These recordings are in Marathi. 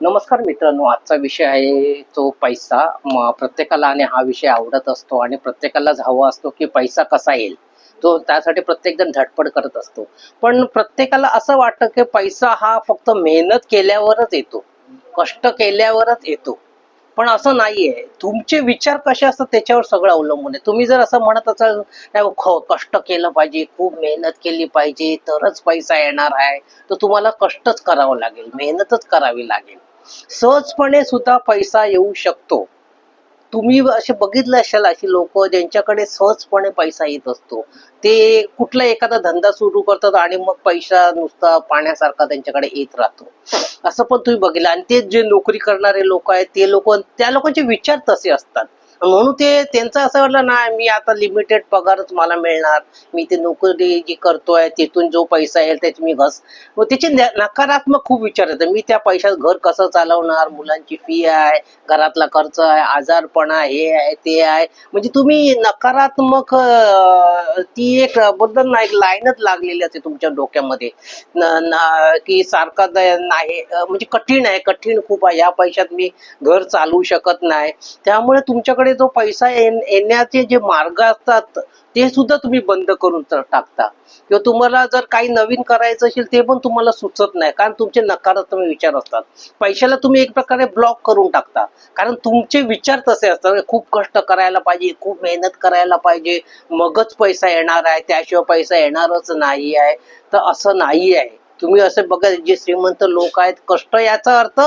नमस्कार मित्रांनो आजचा विषय आहे तो पैसा. प्रत्येकाला आणि हा विषय आवडत असतो आणि प्रत्येकालाच हवा असतो की पैसा कसा येईल. तो त्यासाठी प्रत्येक जण धडपड करत असतो. पण प्रत्येकाला असं वाटतं की पैसा हा फक्त मेहनत केल्यावरच येतो. कष्ट केल्यावरच येतो. पण असं नाहीये. तुमचे विचार कसे असतात त्याच्यावर सगळं अवलंबून आहे. तुम्ही जर असं म्हणत असाल नाही ख- कष्ट केलं पाहिजे खूप मेहनत केली पाहिजे तरच पैसा येणार आहे तर तुम्हाला कष्टच करावं लागेल मेहनतच करावी लागेल. सहजपणे सुद्धा पैसा येऊ शकतो. तुम्ही असे बघितले असाल अशी लोक ज्यांच्याकडे सहजपणे पैसा येत असतो. ते कुठला एखादा धंदा सुरू करतात आणि मग पैसा नुसता पाण्यासारखा त्यांच्याकडे येत राहतो. असं पण तुम्ही बघितलं. आणि ते जे नोकरी करणारे लोक आहेत ते लोक त्या लोकांचे विचार तसे असतात. म्हणून ते त्यांचं असं वाटलं ना मी आता लिमिटेड पगारच मला मिळणार. मी ते नोकरी जी करतोय तिथून जो पैसा येईल त्याची मी घस. मग त्याचे नकारात्मक खूप विचार येतात. मी त्या पैशात घर कसं चालवणार? मुलांची फी आहे घरातला खर्च आहे आजारपणा हे आहे ते आहे. म्हणजे तुम्ही नकारात्मक ती एक बद्दल ना एक लाईनच लागलेली असते तुमच्या डोक्यामध्ये. की सारखा नाही म्हणजे कठीण आहे कठीण खूप आहे. या पैशात मी घर चालवू शकत नाही. त्यामुळे तुमच्याकडे जो पैसा येण्याचे जे मार्ग असतात ते सुद्धा तुम्ही बंद करून टाकता. किंवा तुम्हाला जर काही नवीन करायचं असेल ते पण तुम्हाला सुचत नाही. कारण तुमचे नकारात्मक विचार असतात. पैशाला तुम्ही एक प्रकारे ब्लॉक करून टाकता. कारण तुमचे विचार तसे असतात. खूप कष्ट करायला पाहिजे खूप मेहनत करायला पाहिजे. मगच पैसा येणार आहे त्याशिवाय पैसा येणारच नाही आहे. तर असं नाही आहे. तुम्ही असे बघा जे श्रीमंत लोक आहेत कष्ट याचा अर्थ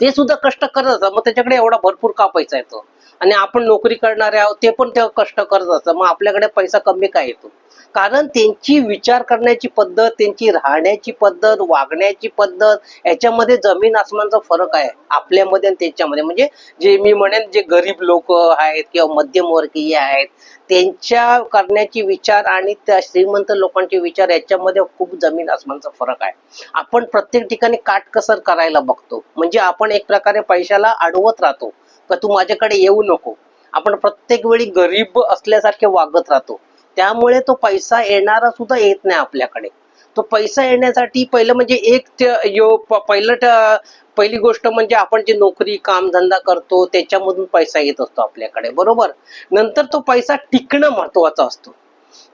ते सुद्धा कष्ट करत असतात. मग त्याच्याकडे एवढा भरपूर का पैसा येतो? आणि आपण नोकरी करणारे आहोत ते पण ते कष्ट करत असतात. मग आपल्याकडे पैसा कमी काय येतो? कारण त्यांची विचार करण्याची पद्धत त्यांची राहण्याची पद्धत वागण्याची पद्धत याच्यामध्ये जमीन आसमानचा फरक आहे आपल्यामध्ये आणि त्यांच्यामध्ये. म्हणजे जे मी म्हणेन जे गरीब लोक आहेत किंवा मध्यमवर्गीय आहेत त्यांच्या करण्याची विचार आणि त्या श्रीमंत लोकांचे विचार याच्यामध्ये खूप जमीन आसमानचा फरक आहे. आपण प्रत्येक ठिकाणी काटकसर करायला बघतो. म्हणजे आपण एक प्रकारे पैशाला अडवत राहतो. का तू माझ्याकडे येऊ नको. आपण प्रत्येक वेळी गरीब असल्यासारखे वागत राहतो. त्यामुळे तो पैसा येणारा सुद्धा येत नाही आपल्याकडे. तो पैसा येण्यासाठी पहिलं म्हणजे एक यो पहिलं पहिली गोष्ट म्हणजे आपण जे नोकरी काम धंदा करतो त्याच्यामधून पैसा येत असतो आपल्याकडे. बरोबर? नंतर तो पैसा टिकणं महत्त्वाचा असतो.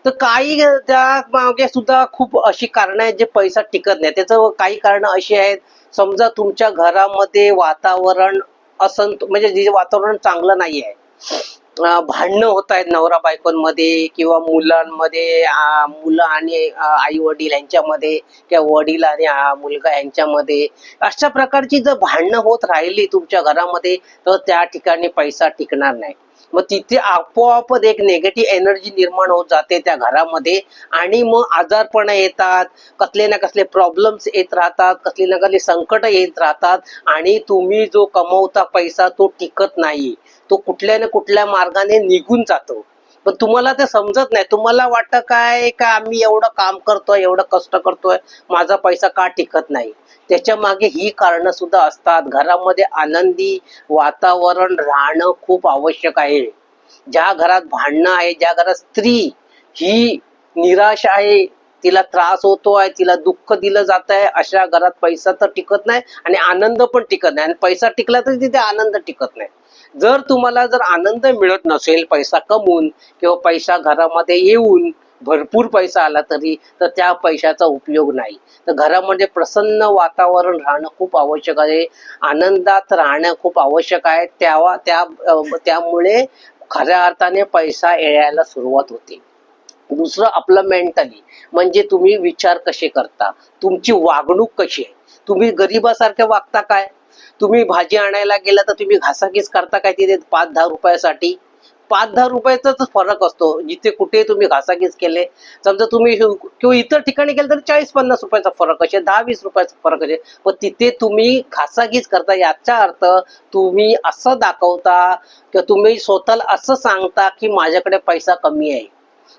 तर काही त्या मागे सुद्धा खूप अशी कारण आहेत जे पैसा टिकत नाही. त्याचं काही कारण अशी आहेत. समजा तुमच्या घरामध्ये वातावरण असंत म्हणजे जे वातावरण चांगलं नाही आहे भांडणं होत आहेत नवरा बायकोंमध्ये किंवा मुलांमध्ये मुलं आणि आई वडील यांच्यामध्ये किंवा वडील आणि मुलगा यांच्यामध्ये. अशा प्रकारची जर भांडणं होत राहिली तुमच्या घरामध्ये तर त्या ठिकाणी पैसा टिकणार नाही. मग तिथे आपोआपच एक नेगेटिव्ह एनर्जी निर्माण होत जाते त्या घरामध्ये. आणि मग आजारपणा येतात कसले ना कसले प्रॉब्लेम्स येत राहतात कसले ना कसले संकट येत राहतात. आणि तुम्ही जो कमवता पैसा तो टिकत नाही. तो कुठल्या ना कुठल्या मार्गाने निघून जातो. पण तुम्हाला ते समजत नाही. तुम्हाला वाटतं काय का आम्ही एवढं काम करतोय एवढं कष्ट करतोय माझा पैसा का टिकत नाही? त्याच्यामागे ही कारणं सुद्धा असतात. घरामध्ये आनंदी वातावरण राहणं खूप आवश्यक आहे. ज्या घरात भांडणं आहे ज्या घरात स्त्री ही निराश आहे तिला त्रास होतो आहे तिला दुःख दिलं जात आहे अशा घरात पैसा तर टिकत नाही आणि आनंद पण टिकत नाही. आणि पैसा टिकला तरी तिथे आनंद टिकत नाही. जर तुम्हाला जर आनंद मिळत नसेल पैसा कमवून किंवा पैसा घरामध्ये येऊन भरपूर पैसा आला तरी तर त्या पैशाचा उपयोग नाही. तर घरामध्ये प्रसन्न वातावरण राहणं खूप आवश्यक आहे. आनंदात राहणं खूप आवश्यक आहे. त्यावा त्या त्यामुळे खऱ्या अर्थाने पैसा येण्याला सुरुवात होते. दुसरं आपलं मेंटली म्हणजे तुम्ही विचार कसे करता? तुमची वागणूक कशी आहे? तुम्ही गरीबासारखे वागता काय? तुम्ही भाजी आणायला गेला तर तुम्ही घासाखीस करता काय तिथे पाच दहा रुपयासाठी? पाच दहा रुपयाचाच फरक असतो. जिथे कुठे तुम्ही घासाघीस केले समजा तुम्ही किंवा इतर ठिकाणी गेले तर चाळीस पन्नास रुपयाचा फरक असेल दहा वीस रुपयाचा फरक असेल. पण तिथे तुम्ही घासाघीस करता याचा अर्थ तुम्ही असं दाखवता किंवा तुम्ही स्वतःला असं सांगता की माझ्याकडे पैसा कमी आहे.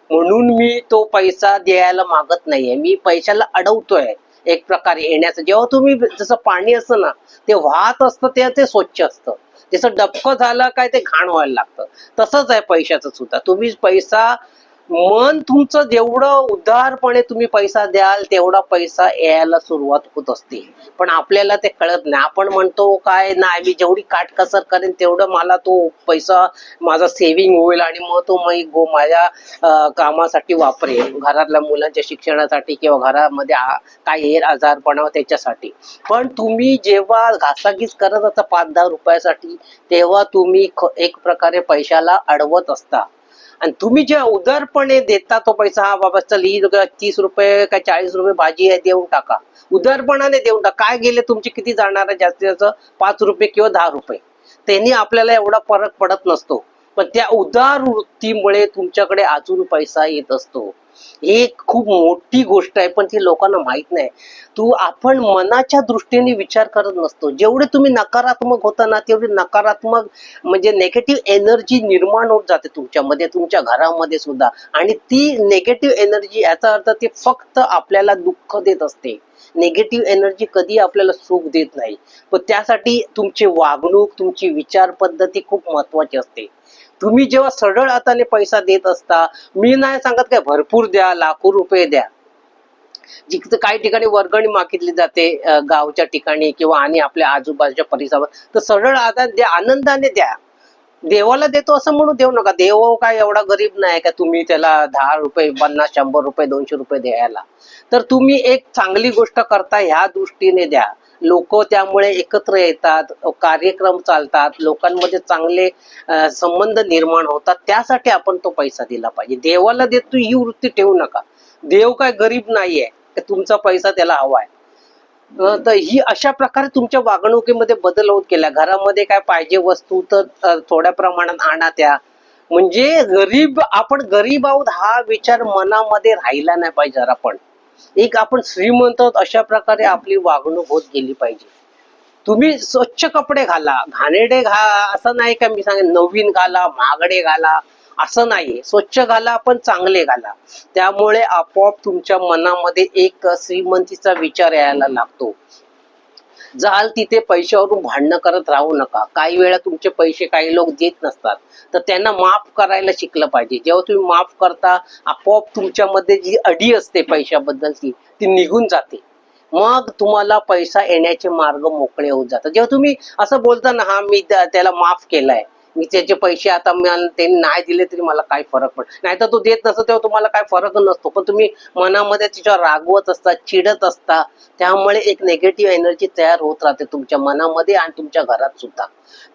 म्हणून मी तो पैसा द्यायला मागत नाहीये. मी पैशाला अडवतोय. एक प्रकारे येण्याचं. जेव्हा तुम्ही जसं पाणी असतं ना ते वाहत असतं ते ते स्वच्छ असतं. जसं डबकं झालं काय ते घाण व्हायला लागतं. तसंच आहे पैशाचं सुद्धा. तुम्ही पैसा मन तुमचं जेवढं उदारपणे तुम्ही पैसा द्याल तेवढा पैसा यायला सुरुवात होत असते. पण आपल्याला ते कळत नाही. आपण म्हणतो काय नाही मी जेवढी काटकसर करेन तेवढं मला तो पैसा माझा सेव्हिंग होईल आणि मग तो मी गो माझ्या कामासाठी वापरेन. घरातल्या मुलांच्या शिक्षणासाठी किंवा घरामध्ये काही हेर आजारपणा त्याच्यासाठी. पण तुम्ही जेव्हा घासाघीस करत असता पाच दहा रुपयासाठी तेव्हा तुम्ही एक प्रकारे पैशाला अडवत असता. आणि तुम्ही जे उदारपणे देता तो पैसा हा बाबा चल ही तीस रुपये काय चाळीस रुपये भाजी आहे देऊन टाका. उदारपणाने देऊन टाका. काय गेले तुमचे किती जाणार आहे जास्तीत जास्त? पाच रुपये किंवा दहा रुपये. त्यांनी आपल्याला एवढा फरक पडत नसतो. पण त्या उदार वृत्तीमुळे तुमच्याकडे अजून पैसा येत असतो. एक खूप मोठी गोष्ट आहे पण ती लोकांना माहीत नाही. तू आपण मनाच्या दृष्टीने विचार करत नसतो. जेवढे तुम्ही नकारात्मक होता ना तेवढी नकारात्मक म्हणजे नेगेटिव्ह एनर्जी निर्माण होत जाते तुमच्यामध्ये तुमच्या घरामध्ये सुद्धा. आणि ती नेगेटिव्ह एनर्जी याचा अर्थ ती फक्त आपल्याला दुःख देत असते. नेगेटिव्ह एनर्जी कधी आपल्याला सुख देत नाही. पण त्यासाठी तुमची वागणूक तुमची विचार पद्धती खूप महत्वाची असते. तुम्ही जेव्हा सरळ हाताने पैसा देत असता मी नाही सांगत काय भरपूर द्या लाखो रुपये द्या. जिथं काही ठिकाणी वर्गणी मागितली जाते गावच्या ठिकाणी किंवा आणि आपल्या आजूबाजूच्या परिसरात तर सरळ आता द्या आनंदाने द्या. देवाला देतो असं म्हणून देऊ नका. देव काय एवढा गरीब नाही का तुम्ही त्याला दहा रुपये पन्नास शंभर रुपये दोनशे रुपये द्यायला. तर तुम्ही एक चांगली गोष्ट करता ह्या दृष्टीने द्या. लोक त्यामुळे एकत्र येतात कार्यक्रम चालतात लोकांमध्ये चांगले संबंध निर्माण होतात त्यासाठी आपण तो पैसा दिला पाहिजे. देवाला देतो ही वृत्ती ठेवू नका. देव काय गरीब नाहीये तुमचा पैसा त्याला हवा आहे. तर ही अशा प्रकारे तुमच्या वागणुकीमध्ये बदल होत गेला. घरामध्ये काय पाहिजे वस्तू तर थोड्या प्रमाणात आणा त्या. म्हणजे गरीब आपण गरीब आहोत हा विचार मनामध्ये राहिला नाही पाहिजे आपण एक आपण श्रीमंत आहोत अशा प्रकारे आपली वागणूक होत गेली पाहिजे. तुम्ही स्वच्छ कपडे घाला घाणेडे घा असं नाही का मी सांगेन नवीन घाला महागडे घाला असं नाही स्वच्छ घाला पण चांगले घाला. त्यामुळे आपोआप तुमच्या मनामध्ये एक श्रीमंतीचा विचार यायला लागतो. जाल तिथे पैशावरून भांडणं करत राहू नका. काही वेळा तुमचे पैसे काही लोक देत नसतात. तर त्यांना माफ करायला शिकलं पाहिजे. जेव्हा तुम्ही माफ करता आपोआप तुमच्यामध्ये जी अडी असते पैशाबद्दलची ती निघून जाते. मग तुम्हाला पैसा येण्याचे मार्ग मोकळे होत जातात. जेव्हा तुम्ही असं बोलता ना हा मी त्याला माफ केलाय. मी त्याचे पैसे आता मला त्यांनी नाही दिले तरी मला काय फरक पड नाही. तर तो देत नसतो तेव्हा तुम्हाला काय फरक नसतो. पण तुम्ही मनामध्ये तिच्यावर रागवत असता चिडत असता त्यामुळे एक नेगेटिव्ह एनर्जी तयार होत राहते तुमच्या मनामध्ये आणि तुमच्या घरात सुद्धा.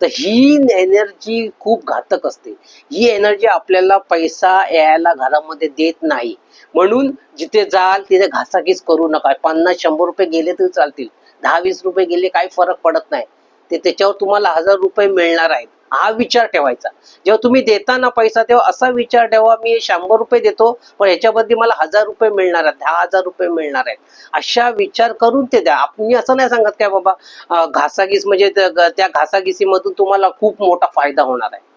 तर ही एनर्जी खूप घातक असते. ही एनर्जी आपल्याला पैसा यायला घरामध्ये देत नाही. म्हणून जिथे जाल तिथे घासाघीस करू नका. पन्नास शंभर रुपये गेले तरी चालतील. दहा वीस रुपये गेले काही फरक पडत नाही. ते त्याच्यावर तुम्हाला हजार रुपये मिळणार आहेत. हा विचार ठेवायचा. जेव्हा तुम्ही देताना पैसा तेव्हा असा विचार ठेवा मी शंभर रुपये देतो पण ह्याच्याबद्दल मला हजार रुपये मिळणार आहेत दहा हजार रुपये मिळणार आहेत. अशा विचार करून ते द्या. आप- मी असं नाही सांगत काय बाबा घासाघीस म्हणजे त्या घासाघिसीमधून तुम्हाला खूप मोठा फायदा होणार आहे.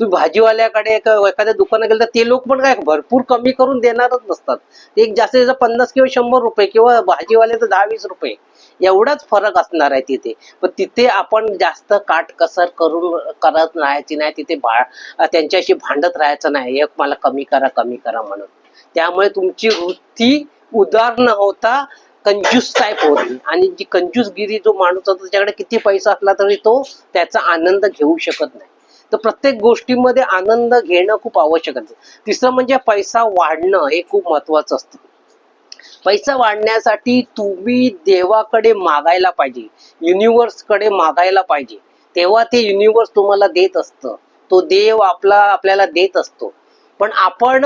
तुम्ही भाजीवाल्याकडे एखाद्या दुकानात गेलं तर ते लोक पण काय भरपूर कमी करून देणारच नसतात. ते एक जास्तीत जास्त पन्नास किंवा शंभर रुपये किंवा भाजीवाले तर दहा वीस रुपये. एवढाच फरक असणार आहे तिथे. पण तिथे आपण जास्त काटकसर करून करत राहायची नाही. तिथे भा त्यांच्याशी भांडत राहायचं नाही. एक मला कमी करा कमी करा म्हणून. त्यामुळे तुमची वृत्ती उदार न होता कंजूस टाईप होती. आणि जी कंजूसगिरी जो माणूस असतो त्याच्याकडे किती पैसा असला तरी तो त्याचा आनंद घेऊ शकत नाही. तर प्रत्येक गोष्टीमध्ये आनंद घेणं खूप आवश्यक असतं. तिसरं म्हणजे पैसा वाढणं हे खूप महत्वाचं असतं. पैसा वाढण्यासाठी तुम्ही देवाकडे मागायला पाहिजे. युनिव्हर्सकडे मागायला पाहिजे. तेव्हा ते युनिव्हर्स तुम्हाला देत असतं. तो देव आपला आपल्याला देत असतो. पण आपण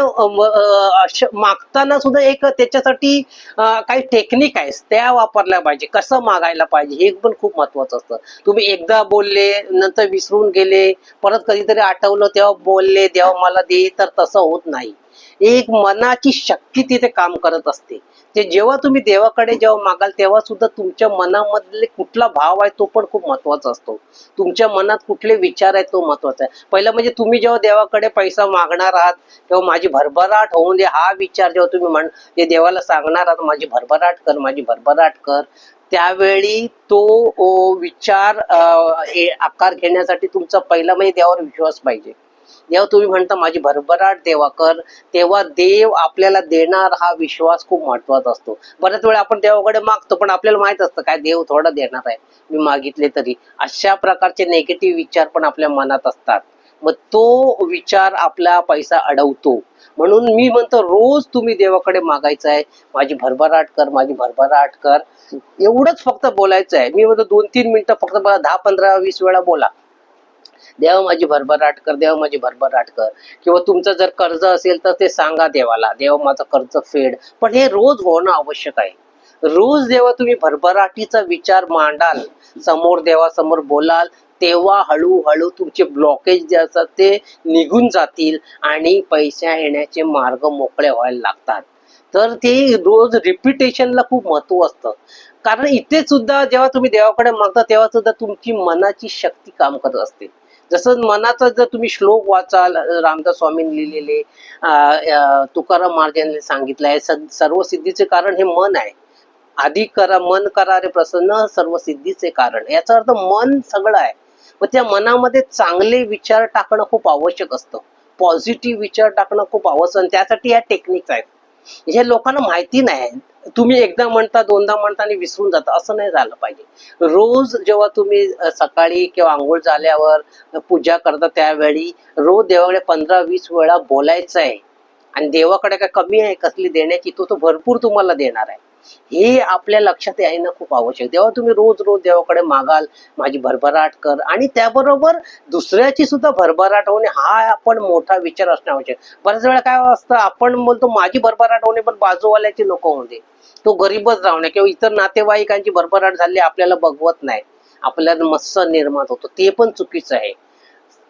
मागताना सुद्धा एक त्याच्यासाठी काही टेक्निक आहे. त्या वापरल्या पाहिजे. कसं मागायला पाहिजे हे पण खूप महत्वाचं असतं. तुम्ही एकदा बोलले नंतर विसरून गेले परत कधीतरी आठवलं तेव्हा बोलले तेव्हा मला दे तर तसं होत नाही. एक मनाची शक्ती तिथे काम करत असते. ते जेव्हा तुम्ही देवाकडे जेव्हा मागाल तेव्हा सुद्धा तुमच्या मनामधले कुठला भाव आहे तो पण खूप महत्त्वाचा असतो. तुमच्या मनात कुठले विचार आहेत तो महत्त्वाचा आहे. पहिलं म्हणजे तुम्ही जेव्हा देवाकडे पैसा मागणार आहात तेव्हा माझी भरभराट होऊन दे. हा विचार जेव्हा तुम्ही म्हण जे देवाला सांगणार आहात माझी भरभराट कर माझी भरभराट कर त्यावेळी तो विचार आकार घेण्यासाठी तुमचा पहिला म्हणजे देवावर विश्वास पाहिजे. जेव्हा तुम्ही म्हणता माझी भरभराट देवा कर तेव्हा देव आपल्याला देणार हा विश्वास खूप महत्त्वाचा असतो. बऱ्याच वेळा आपण देवाकडे मागतो पण आपल्याला माहीत असतं काय देव थोडा देणार आहे. मी मागितले तरी. अशा प्रकारचे नेगेटिव्ह विचार पण आपल्या मनात असतात. मग तो विचार आपला पैसा अडवतो. म्हणून मी म्हणतो रोज तुम्ही देवाकडे मागायचं आहे माझी भरभराट कर माझी भरभराट कर. एवढंच फक्त बोलायचं आहे मी म्हणतो दोन तीन मिनिटं फक्त दहा पंधरा वीस वेळा बोला. देवा माझी भरभराट कर देवा माझी भरभराट कर. किंवा तुमचं जर कर्ज असेल तर ते सांगा देवाला देवा माझं कर्ज फेड. पण हे रोज होणं आवश्यक आहे. रोज जेव्हा तुम्ही भरभराटीचा विचार मांडाल समोर देवासमोर बोलाल तेव्हा हळूहळू तुमचे ब्लॉकेज जे असतात ते निघून जातील आणि पैसा येण्याचे मार्ग मोकळे व्हायला लागतात. तर ते रोज रिपिटेशनला खूप महत्त्व असतं. कारण इथे सुद्धा जेव्हा तुम्ही देवाकडे मागता तेव्हा सुद्धा तुमची मनाची शक्ती काम करत असते. जसं मनाचा जर तुम्ही श्लोक वाचाल रामदास स्वामींनी लिहिलेले तुकाराम महाराजांनी सांगितलं आहे सर्व सिद्धीचे कारण हे मन आहे. आधी करा मन करा रे प्रसन्न सर्व सिद्धीचे कारण. याचा अर्थ मन सगळं आहे. मग त्या मनामध्ये चांगले विचार टाकणं खूप आवश्यक असतं. पॉझिटिव्ह विचार टाकणं खूप आवश्यक त्यासाठी ह्या टेक्निक्स आहेत. हे लोकांना माहिती नाही. तुम्ही एकदा म्हणता दोनदा म्हणता आणि विसरून जाता. असं नाही झालं पाहिजे. रोज जेव्हा तुम्ही सकाळी किंवा आंघोळ झाल्यावर पूजा करता त्यावेळी रोज देवाकडे पंधरा वीस वेळा बोलायचं आहे आणि देवाकडे काय कमी आहे कसली देण्याची तो तो भरपूर तुम्हाला देणार आहे. हे आपल्या लक्षात येणं खूप आवश्यक. तेव्हा तुम्ही रोज रोज देवाकडे मागाल माझी भरभराट कर. आणि त्याबरोबर दुसऱ्याची सुद्धा भरभराट होणे हा आपण मोठा विचार असणे आवश्यक. बऱ्याच वेळा काय असतं आपण बोलतो माझी भरभराट होणे पण बाजूवाल्याची लोक होते दे. तो गरीबच राहणे किंवा इतर नातेवाईकांची भरभराट झाली आपल्याला बघवत नाही. आपल्याला मत्सर निर्माण होतो. ते पण चुकीचं आहे.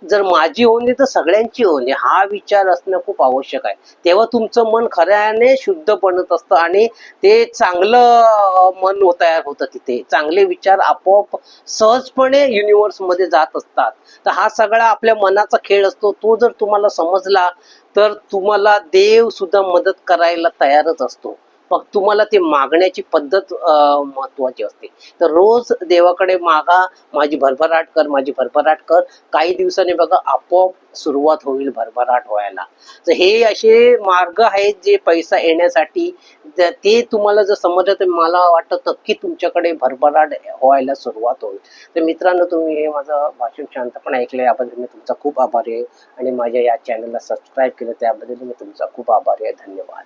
जर माझी होणे तर सगळ्यांची होणे हा विचार असणं खूप आवश्यक आहे. तेव्हा तुमचं मन खऱ्याने शुद्ध बनत असतं आणि ते चांगलं मन तयार होतं तिथे. चांगले विचार आपोआप सहजपणे युनिव्हर्समध्ये जात असतात. तर हा सगळा आपल्या मनाचा खेळ असतो. तो जर तुम्हाला समजला तर तुम्हाला देव सुद्धा मदत करायला तयारच असतो. तुम्हाला ते मागण्याची पद्धत महत्वाची असते. तर रोज देवाकडे मागा माझी भरभराट कर माझी भरभराट कर. काही दिवसांनी बघा आपोआप सुरुवात होईल भरभराट व्हायला. तर हे असे मार्ग आहेत जे पैसा येण्यासाठी ते तुम्हाला जर समजलं तर मला वाटतं की तुमच्याकडे भरभराट व्हायला सुरुवात होईल. तर मित्रांनो तुम्ही हे माझं भाषण शांतपणे ऐकलं याबद्दल मी तुमचा खूप आभारी आहे. आणि माझ्या या चॅनलला सबस्क्राईब केलं त्याबद्दल मी तुमचा खूप आभारी आहे. धन्यवाद.